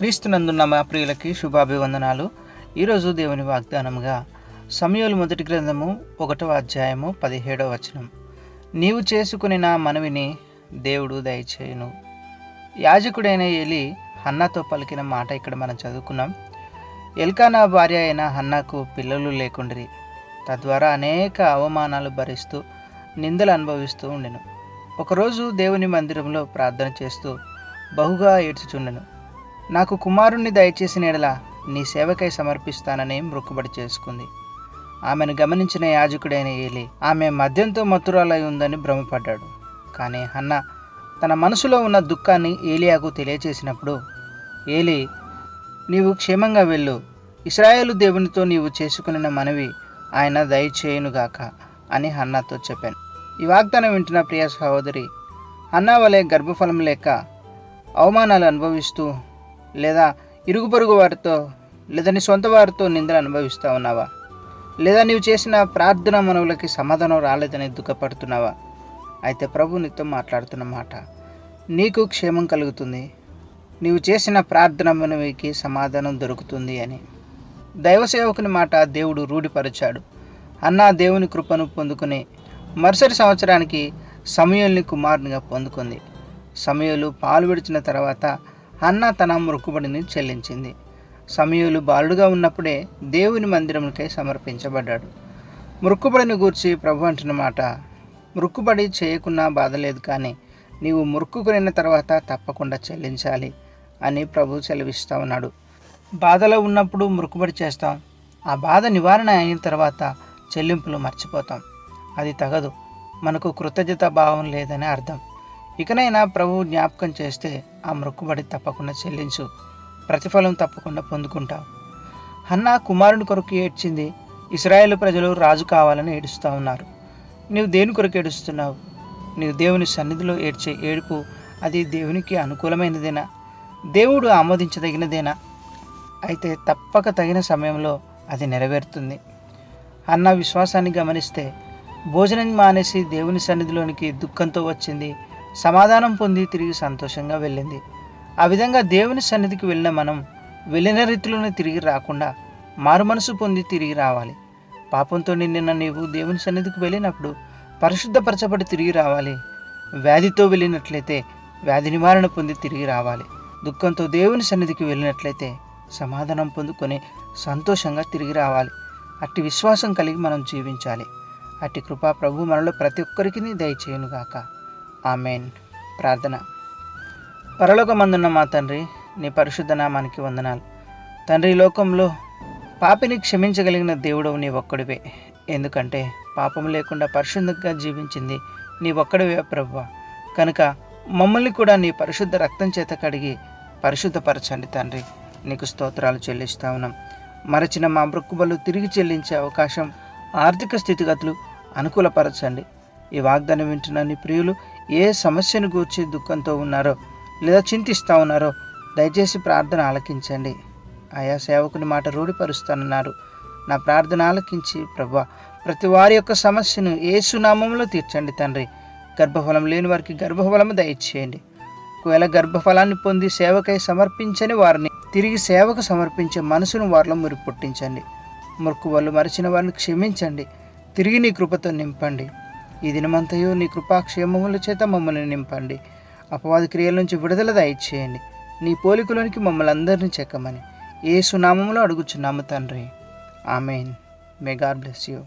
క్రీస్తునందున్న మా ప్రియులకి శుభాభివందనాలు. ఈరోజు దేవుని వాగ్దానముగా సమయంలో మొదటి గ్రంథము ఒకటవ అధ్యాయము పదిహేడవ వచనం. నీవు చేసుకుని నా మనవిని దేవుడు దయచేయును. యాజకుడైన ఎలి హన్నాతో పలికిన మాట ఇక్కడ మనం చదువుకున్నాం. ఎల్కానా భార్య అయిన హన్నాకు పిల్లలు లేకుండ్రి. తద్వారా అనేక అవమానాలు భరిస్తూ నిందలు అనుభవిస్తూ ఉండెను. ఒకరోజు దేవుని మందిరంలో ప్రార్థన చేస్తూ బహుగా ఏడ్చుచుండెను. నాకు కుమారుణ్ణి దయచేసిన ఎడల నీ సేవకై సమర్పిస్తానని మృక్కుబడి చేసుకుంది. ఆమెను గమనించిన యాజకుడైన ఏలి ఆమె మద్యంతో మత్తురాలై ఉందని భ్రమపడ్డాడు. కానీ హన్న తన మనసులో ఉన్న దుఃఖాన్ని ఏలియాకు తెలియచేసినప్పుడు ఏలి నీవు క్షేమంగా వెళ్ళు. ఇస్రాయేలు దేవునితో నీవు చేసుకున్న మనవి ఆయన దయచేయునుగాక అని హన్నాతో చెప్పాను. ఈ వాగ్దానం వింటున్న ప్రియ సహోదరి అన్నా వలె గర్భఫలం లేక అవమానాలు అనుభవిస్తూ లేదా ఇరుగు పొరుగు వారితో లేదా నీ సొంత వారితో నిందలు అనుభవిస్తూ ఉన్నావా? లేదా నీవు చేసిన ప్రార్థన మనవులకి సమాధానం రాలేదని దుఃఖపడుతున్నావా? అయితే ప్రభు నీతో మాట్లాడుతున్న మాట నీకు క్షేమం కలుగుతుంది. నీవు చేసిన ప్రార్థన మనవికి సమాధానం దొరుకుతుంది అని. దైవ సేవకుని మాట దేవుడు రూఢిపరిచాడు. అన్న దేవుని కృపను పొందుకుని మరుసటి సంవత్సరానికి సమయల్ని కుమారునిగా పొందుకుంది. సమయలు పాలు విడిచిన తర్వాత అన్న తన మొక్కుబడిని చెల్లించింది. సమయలు బాలుడుగా ఉన్నప్పుడే దేవుని మందిరములకై సమర్పించబడ్డాడు. మృక్కుబడిని గూర్చి ప్రభు అంటున్న మాట మృక్కుబడి చేయకున్నా బాధ లేదు కానీ నీవు మురుక్కుకున్న తర్వాత తప్పకుండా చెల్లించాలి అని ప్రభు సెలవిస్తూ ఉన్నాడు. బాధలో ఉన్నప్పుడు మృక్కుబడి చేస్తాం. ఆ బాధ నివారణ అయిన తర్వాత చెల్లింపులు మర్చిపోతాం. అది తగదు. మనకు కృతజ్ఞత భావం లేదని అర్థం. ఇకనైనా ప్రభువు జ్ఞాపకం చేస్తే ఆ మొక్కుబడి తప్పకుండా చెల్లించు. ప్రతిఫలం తప్పకుండా పొందుకుంటావు హన్నా కుమారుని కొరకు ఏడ్చింది ఇస్రాయేల్ ప్రజలు రాజు కావాలని ఏడుస్తూ ఉన్నారు. నీవు దేని కొరకు ఏడుస్తున్నావు. నీవు దేవుని సన్నిధిలో ఏడ్చే ఏడుపు అది దేవునికి అనుకూలమైనదేనా? దేవుడు ఆమోదించదగినదేనా? అయితే తప్పక తగిన సమయంలో అది నెరవేరుతుంది. అన్న విశ్వాసాన్ని గమనిస్తే భోజనం మానేసి దేవుని సన్నిధిలోనికి దుఃఖంతో వచ్చింది సమాధానం పొంది తిరిగి సంతోషంగా వెళ్ళింది. ఆ విధంగా దేవుని సన్నిధికి వెళ్ళిన మనం వెళ్ళిన రీతిలోనే తిరిగి రాకుండా మారుమనసు పొంది తిరిగి రావాలి. పాపంతో నిన్న నీవు దేవుని సన్నిధికి వెళ్ళినప్పుడు పరిశుద్ధపరచబడి తిరిగి రావాలి. వ్యాధితో వెళ్ళినట్లయితే వ్యాధి నివారణ పొంది తిరిగి రావాలి. దుఃఖంతో దేవుని సన్నిధికి వెళ్ళినట్లయితే సమాధానం పొందుకొని సంతోషంగా తిరిగి రావాలి. అట్టి విశ్వాసం కలిగి మనం జీవించాలి. అట్టి కృపా ప్రభు మనలో ప్రతి ఒక్కరికి దయచేయునుగాక ఆమెన్. ప్రార్థన. పరలోకమందున్న మా తండ్రి నీ పరిశుద్ధ నామానికి వందనాలు. తండ్రి లోకంలో పాపిని క్షమించగలిగిన దేవుడు నీ ఒక్కడివే. ఎందుకంటే పాపం లేకుండా పరిశుద్ధంగా జీవించింది నీ ఒక్కడివే ప్రభు కనుక మమ్మల్ని కూడా నీ పరిశుద్ధ రక్తం చేత కడిగి పరిశుద్ధపరచండి తండ్రి. నీకు స్తోత్రాలు చెల్లిస్తా ఉన్నాం. మరచిన మా మృక్కుబలు తిరిగి చెల్లించే అవకాశం ఆర్థిక స్థితిగతులు అనుకూలపరచండి. ఈ వాగ్దానం వింటున్న నీ ప్రియులు ఏ సమస్యను గూర్చి దుఃఖంతో ఉన్నారో లేదా చింతిస్తూ ఉన్నారో దయచేసి ప్రార్థన ఆలకించండి. ఆయా సేవకుని మాట రూఢిపరుస్తానన్నారు నా ప్రార్థన ఆలకించి ప్రభా ప్రతి వారి యొక్క సమస్యను ఏ సునామంలో తీర్చండి తండ్రి. గర్భఫలం లేని వారికి గర్భఫలము దయచేయండి. ఒకవేళ గర్భఫలాన్ని పొంది సేవకై సమర్పించని వారిని తిరిగి సేవకు సమర్పించే మనసును వారిలో మీరు పుట్టించండి. మొక్కు వాళ్ళు మరిచిన వారిని క్షమించండి. తిరిగి నీ కృపతో నింపండి. ఈ దినమంతయు నీ కృపాక్షేమముల చేత మమ్మల్ని నింపండి. అపవాది క్రియల నుంచి విడుదల దయచేయండి. నీ పోలికలోనికి మమ్మల్ని అందరినీ చెక్కమని. ఏ సునామంలో అడుగుచున్నాము తండ్రి. Amen. May God bless you